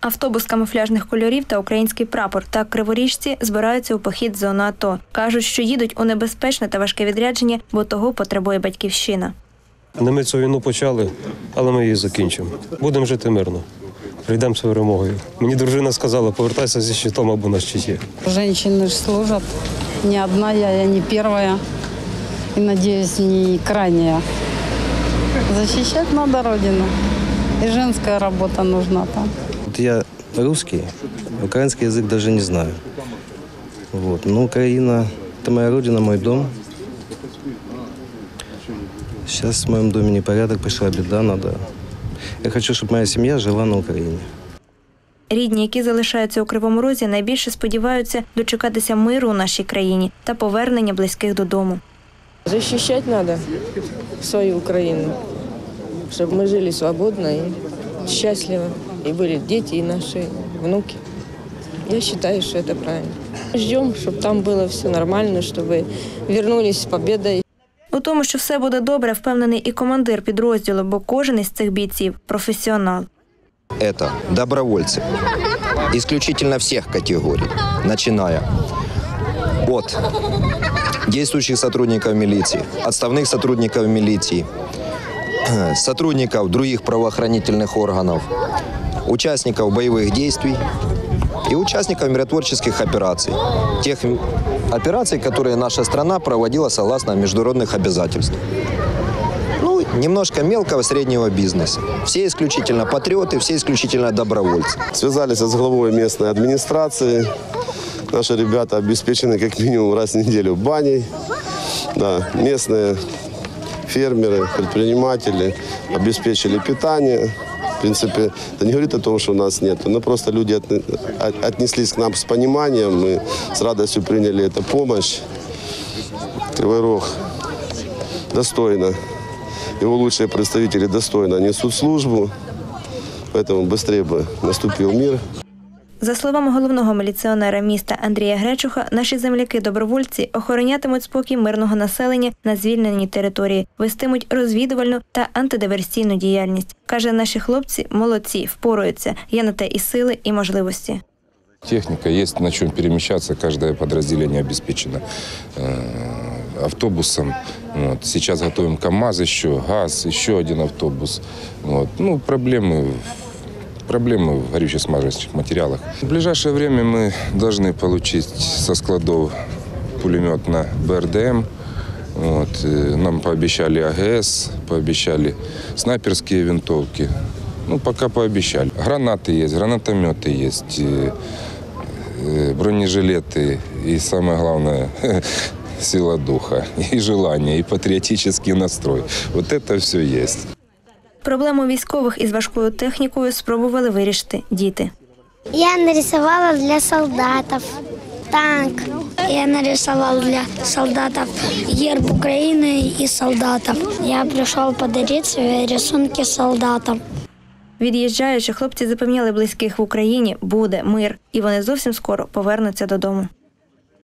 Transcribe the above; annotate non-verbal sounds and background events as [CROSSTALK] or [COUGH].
Автобус камуфляжних кольорів та український прапор та криворіжці збираються у похід з зону АТО. кажуть, що їдуть у небезпечне та важке відрядження, бо того потребує батьківщина. Не ми цю війну почали, але ми її закінчимо. Будемо жити мирно. Прийдемо з перемогою. Мені дружина сказала, повертайся зі щитом або на щиті. Женщины ж служат. Не одна я, я не первая. И, надеюсь, не крайняя. Защищать надо Родину. И женская работа нужна там. Вот я русский, украинский язык даже не знаю. Вот. Но Украина – это моя родина, мой дом. Сейчас в моем доме непорядок, пришла беда, надо... Я хочу, чтобы моя семья жила на Украине. Рідні, які залишаються у Кривому Розі, найбільше сподіваються дочекатися миру у нашій країні та повернення близьких додому. Защищать надо свою Украину, чтобы мы жили свободно и счастливо, и были дети и наши внуки. Я считаю, что это правильно. Ждем, чтобы там было все нормально, чтобы вернулись с победой. У тому, що все буде добре, впевнений і командир підрозділу, бо кожен із цих бійців професіонал. это добровольцы. Исключительно всех категорий, начиная от действующих сотрудников милиции, отставных сотрудников милиции, [CLEARS THROAT] сотрудников других правоохранительных органов, Участников боевых действий и участников миротворческих операций. Тех операций, которые наша страна проводила согласно международных обязательств. Ну, немножко мелкого среднего бизнеса. Все исключительно патриоты, все исключительно добровольцы. Связались с главой местной администрации. Наши ребята обеспечены как минимум раз в неделю баней. Да, местные фермеры, предприниматели обеспечили питание. В принципе, это не говорит о том, что у нас нет. Но просто люди отне- от- отнеслись к нам с пониманием. Мы с радостью приняли эту помощь. Кривой Рог достойно. Его лучшие представители достойно несут службу. Поэтому быстрее бы наступил мир. За словами головного міліціонера міста Андрія Гречуха, наші земляки-добровольці охоронятимуть спокій мирного населення на звільненій території, вестимуть розвідувальну та антидиверсійну діяльність. Каже, наші хлопці молодці, впораються. Є на те і сили, і можливості. Техника есть на чем перемещаться, каждое подразделение обеспечено э, автобусом. Вот. Сейчас готовим КАМАЗ еще, ГАЗ, еще один автобус. Ну, проблемы, в- проблемы в горюче-смазочных материалах. В ближайшее время мы должны получить со складов пулемет на БРДМ. Вот. э, Нам пообещали АГС, пообещали снайперские винтовки. Ну, пока пообещали. Гранаты есть, гранатометы есть, э, э, бронежилеты и самое главное [LAUGHS] сила духа, и желание, и патриотический настрой. Вот это все есть. Проблему військових із важкою технікою спробували вирішити діти. Я нарисовала для солдатов танк. Я нарисовал для солдатов герб Украины и солдатов. Я пришел подарить свои рисунки солдатам. Від'їжджаючи, хлопці запевняли близьких в Україні буде мир, і вони зовсім скоро повернуться додому.